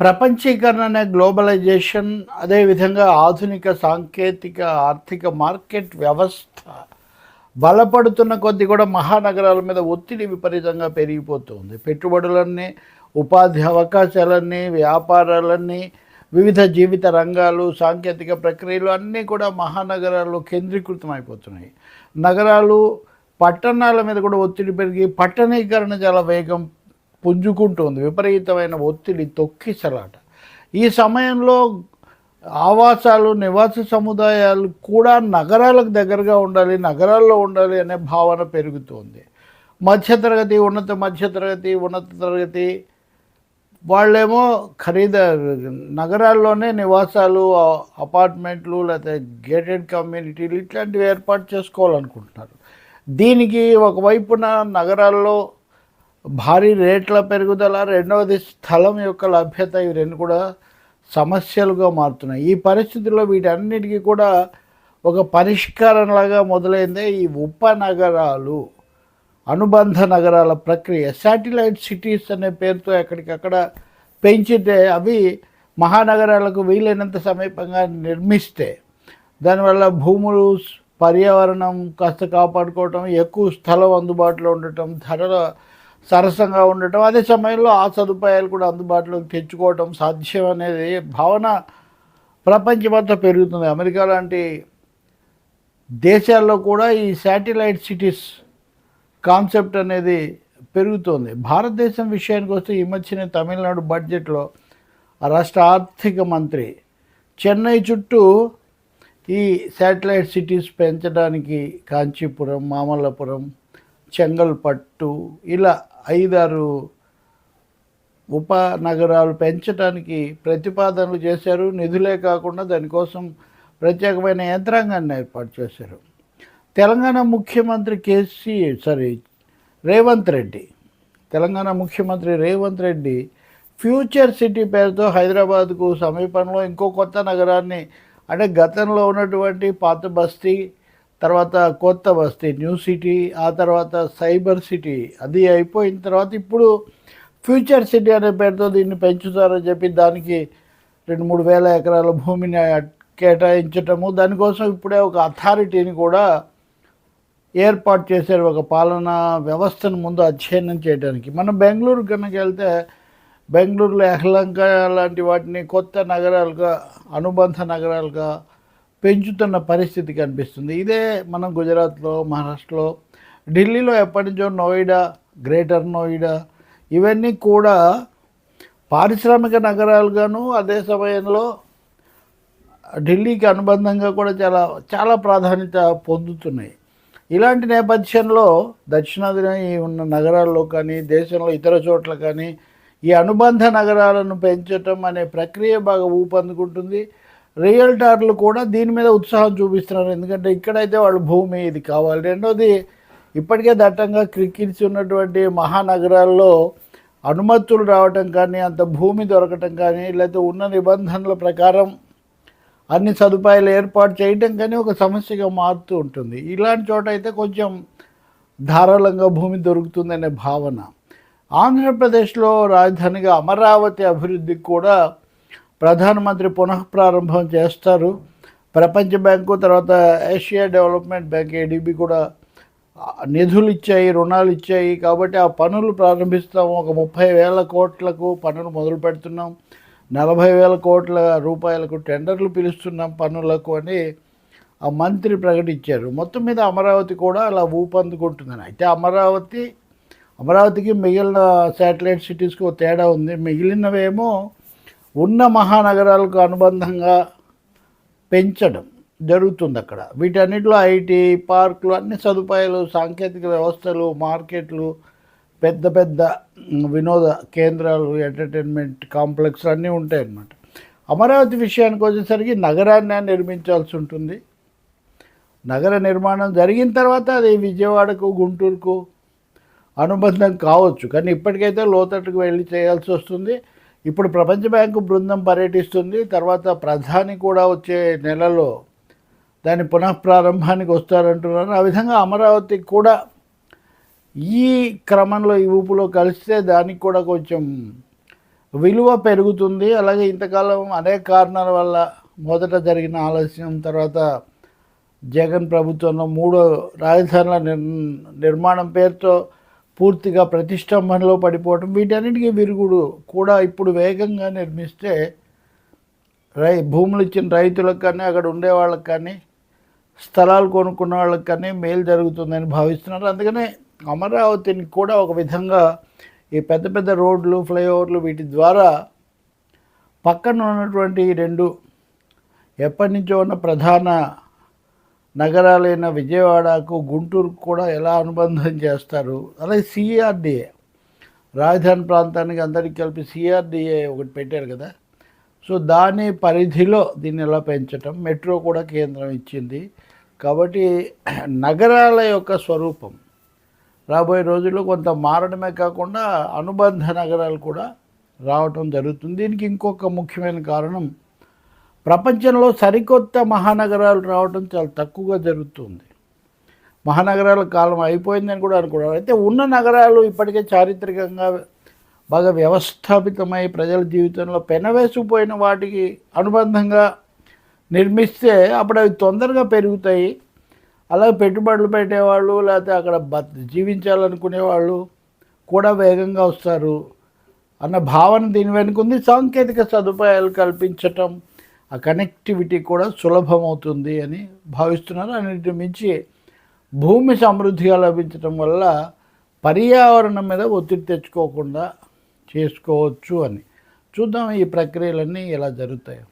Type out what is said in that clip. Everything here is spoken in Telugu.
ప్రపంచీకరణ అనే గ్లోబలైజేషన్ అదేవిధంగా ఆధునిక సాంకేతిక ఆర్థిక మార్కెట్ వ్యవస్థ బలపడుతున్న కొద్దీ కూడా మహానగరాల మీద ఒత్తిడి విపరీతంగా పెరిగిపోతుంది. పెట్టుబడులన్నీ ఉపాధి అవకాశాలన్నీ వ్యాపారాలన్నీ వివిధ జీవిత రంగాలు సాంకేతిక ప్రక్రియలు అన్నీ కూడా మహానగరాల్లో కేంద్రీకృతం అయిపోతున్నాయి నగరాలు పట్టణాల మీద కూడా ఒత్తిడి పెరిగి పట్టణీకరణ చాలా వేగం పుంజుకుంటుంది. విపరీతమైన ఒత్తిడి తొక్కిసలాట. ఈ సమయంలో ఆవాసాలు నివాస సముదాయాలు కూడా నగరాలకు దగ్గరగా ఉండాలి నగరాల్లో ఉండాలి అనే భావన పెరుగుతోంది. మధ్యతరగతి ఉన్నత మధ్యతరగతి ఉన్నత తరగతి వాళ్ళేమో ఖరీద నగరాల్లోనే నివాసాలు అపార్ట్మెంట్లు లేకపోతే గేటెడ్ కమ్యూనిటీలు ఇట్లాంటివి ఏర్పాటు చేసుకోవాలనుకుంటున్నారు. దీనికి ఒకవైపున నగరాల్లో భారీ రేట్ల పెరుగుదల రెండవది స్థలం యొక్క లభ్యత ఇవి రెండు కూడా సమస్యలుగా మారుతున్నాయి. ఈ పరిస్థితుల్లో వీటన్నిటికీ కూడా ఒక పరిష్కారంలాగా మొదలైందే ఈ ఉపనగరాలు అనుబంధ నగరాల ప్రక్రియ. శాటిలైట్ సిటీస్ అనే పేరుతో ఎక్కడికక్కడ పెంచితే అవి మహానగరాలకు వీలైనంత సమీపంగా నిర్మిస్తే దానివల్ల భూములు పర్యావరణం కాస్త కాపాడుకోవటం ఎక్కువ స్థలం అందుబాటులో ఉండటం ధరల సరసంగా ఉండటం. అదే సమయంలో ఆ సదుపాయాలు కూడా అందుబాటులోకి తెచ్చుకోవటం సాధ్యం అనేది భావన ప్రపంచమంతా పెరుగుతుంది. అమెరికా లాంటి దేశాల్లో కూడా ఈ శాటిలైట్ సిటీస్ కాన్సెప్ట్ అనేది పెరుగుతోంది. భారతదేశం విషయానికి వస్తే ఈ మధ్యనే తమిళనాడు బడ్జెట్లో రాష్ట్ర ఆర్థిక మంత్రి చెన్నై చుట్టూ ఈ శాటిలైట్ సిటీస్ పెంచడానికి కాంచీపురం మామల్లపురం చెంగల్పట్టు ఇలా ఐదారు ఉపనగరాలు పెంచడానికి ప్రతిపాదనలు చేశారు. నిధులే కాకుండా దానికోసం ప్రత్యేకమైన యంత్రాంగాన్ని ఏర్పాటు చేశారు. తెలంగాణ ముఖ్యమంత్రి కేసీ సారీ రేవంత్ రెడ్డి తెలంగాణ ముఖ్యమంత్రి రేవంత్ రెడ్డి ఫ్యూచర్ సిటీ పేరుతో హైదరాబాద్కు సమీపంలో ఇంకో కొత్త నగరాన్ని అంటే గతంలో ఉన్నటువంటి పాత బస్తీ తర్వాత కొత్త బస్తీ న్యూ సిటీ ఆ తర్వాత సైబర్ సిటీ అది అయిపోయిన తర్వాత ఇప్పుడు ఫ్యూచర్ సిటీ అనే పేరుతో దీన్ని పెంచుతారని చెప్పి దానికి రెండు మూడు వేల ఎకరాల భూమిని కేటాయించటము దానికోసం ఇప్పుడే ఒక అథారిటీని కూడా ఏర్పాటు చేశారు. ఒక పాలనా వ్యవస్థను ముందు అధ్యయనం చేయడానికి. మనం బెంగళూరు కనుక వెళ్తే బెంగళూరులో ఎహలంక లాంటి వాటిని కొత్త నగరాలుగా అనుబంధ నగరాలుగా పెంచుతున్న పరిస్థితి కనిపిస్తుంది. ఇదే మనం గుజరాత్లో మహారాష్ట్రలో ఢిల్లీలో ఎప్పటి నుంచో నోయిడా గ్రేటర్ నోయిడా ఇవన్నీ కూడా పారిశ్రామిక నగరాలుగాను అదే సమయంలో ఢిల్లీకి అనుబంధంగా కూడా చాలా చాలా ప్రాధాన్యత పొందుతున్నాయి. ఇలాంటి నేపథ్యంలో దక్షిణాదిన ఉన్న నగరాల్లో కానీ దేశంలో ఇతర చోట్ల కానీ ఈ అనుబంధ నగరాలను పెంచటం అనే ప్రక్రియ బాగా ఊపందుకుంటుంది. రియల్టార్లు కూడా దీని మీద ఉత్సాహం చూపిస్తున్నారు. ఎందుకంటే ఇక్కడైతే వాళ్ళు భూమి ఇది కావాలి. రెండోది ఇప్పటికే దట్టంగా క్రికెట్స్ ఉన్నటువంటి మహానగరాల్లో అనుమతులు రావటం కానీ అంత భూమి దొరకటం కానీ లేకపోతే ఉన్న నిబంధనల ప్రకారం అన్ని సదుపాయాలు ఏర్పాటు చేయటం కానీ ఒక సమస్యగా మారుతూ ఉంటుంది. ఇలాంటి చోట అయితే కొంచెం ధారాళంగా భూమి దొరుకుతుందనే భావన. ఆంధ్రప్రదేశ్లో రాజధానిగా అమరావతి అభివృద్ధికి కూడా ప్రధానమంత్రి పునఃప్రారంభం చేస్తారు. ప్రపంచ బ్యాంకు తర్వాత ఏషియా డెవలప్మెంట్ బ్యాంక్ ఏడిబి కూడా నిధులు ఇచ్చాయి రుణాలు ఇచ్చాయి కాబట్టి ఆ పనులు ప్రారంభిస్తాము ఒక ముప్పై వేల కోట్లకు పనులు మొదలు పెడుతున్నాం. నలభై వేల కోట్ల రూపాయలకు టెండర్లు పిలుస్తున్నాం పనులకు అని ఆ మంత్రి ప్రకటించారు. మొత్తం మీద అమరావతి కూడా అలా ఊపందుకుంటుందని అయితే అమరావతి అమరావతికి మిగిలిన శాటిలైట్ సిటీస్కి ఒక తేడా ఉంది. మిగిలినవేమో ఉన్న మహానగరాలకు అనుబంధంగా పెంచడం జరుగుతుంది అక్కడ. వీటన్నిటిలో ఐటీ పార్కులు అన్ని సదుపాయాలు సాంకేతిక వ్యవస్థలు మార్కెట్లు పెద్ద పెద్ద వినోద కేంద్రాలు ఎంటర్టైన్మెంట్ కాంప్లెక్స్ అన్నీ ఉంటాయి అన్నమాట అమరావతి విషయానికి వచ్చేసరికి నగరాన్ని నిర్మించాల్సి ఉంటుంది. నగర నిర్మాణం జరిగిన తర్వాత అది విజయవాడకు గుంటూరుకు అనుబంధం కావచ్చు. కానీ ఇప్పటికైతే లోతట్టుకు వెళ్ళి చేయాల్సి వస్తుంది. ఇప్పుడు ప్రపంచ బ్యాంకు బృందం పర్యటిస్తుంది తర్వాత ప్రధాని కూడా వచ్చే నెలలో దాని పునఃప్రారంభానికి వస్తారంటున్నారు. ఆ విధంగా అమరావతికి కూడా ఈ క్రమంలో ఈ ఊపులో కలిస్తే దానికి కూడా కొంచెం విలువ పెరుగుతుంది. అలాగే ఇంతకాలం అనేక కారణాల వల్ల మొదట జరిగిన ఆలస్యం తర్వాత జగన్ ప్రభుత్వంలో మూడో రాజధానుల నిర్ నిర్మాణం పేరుతో పూర్తిగా ప్రతిష్టంభనలో పడిపోవటం వీటన్నిటికీ విరుగుడు కూడా ఇప్పుడు వేగంగా నిర్మిస్తే రై భూములు ఇచ్చిన రైతులకు కానీ అక్కడ ఉండే వాళ్ళకి కానీ స్థలాలు కొనుక్కున్న వాళ్ళకి కానీ మేలు జరుగుతుందని భావిస్తున్నారు. అందుకనే అమరావతిని కూడా ఒక విధంగా ఈ పెద్ద పెద్ద రోడ్లు ఫ్లైఓవర్లు వీటి ద్వారా పక్కన ఉన్నటువంటి రెండు ఎప్పటి నుంచో ఉన్న ప్రధాన నగరాలైన విజయవాడకు గుంటూరుకు కూడా ఎలా అనుబంధం చేస్తారు? అలాగే సిఆర్డిఏ. రాజధాని ప్రాంతానికి అందరికీ కలిపి సిఆర్డిఏ ఒకటి పెట్టారు కదా. సో దాని పరిధిలో దీన్ని ఎలా పెంచటం? మెట్రో కూడా కేంద్రం ఇచ్చింది. కాబట్టి నగరాల యొక్క స్వరూపం. రాబోయే రోజుల్లో కొంత మారడమే కాకుండా అనుబంధ నగరాలు కూడా రావటం జరుగుతుంది. దీనికి ఇంకొక ముఖ్యమైన కారణం ప్రపంచంలో సరికొత్త మహానగరాలు రావడం చాలా తక్కువగా జరుగుతుంది. మహానగరాల కాలం అయిపోయిందని కూడా అనుకున్నారు అయితే ఉన్న నగరాలు ఇప్పటికే చారిత్రకంగా బాగా వ్యవస్థాపితమై ప్రజల జీవితంలో పెనవేసుకుపోయిన వాటికి అనుబంధంగా నిర్మిస్తే అప్పుడు అవి తొందరగా పెరుగుతాయి. అలాగే పెట్టుబడులు పెట్టేవాళ్ళు లేకపోతే అక్కడ బత్ జీవించాలనుకునే వాళ్ళు కూడా వేగంగా వస్తారు. అన్న భావన దీని వెనుకుంది. సాంకేతిక సదుపాయాలు కల్పించటం ఆ కనెక్టివిటీ కూడా సులభమవుతుంది అని భావిస్తున్నారు. అన్నిటి మించి భూమి సమృద్ధిగా లభించడం వల్ల పర్యావరణం మీద ఒత్తిడి తెచ్చుకోకుండా చేసుకోవచ్చు అని. చూద్దాం ఈ ప్రక్రియలన్నీ ఎలా జరుగుతాయో.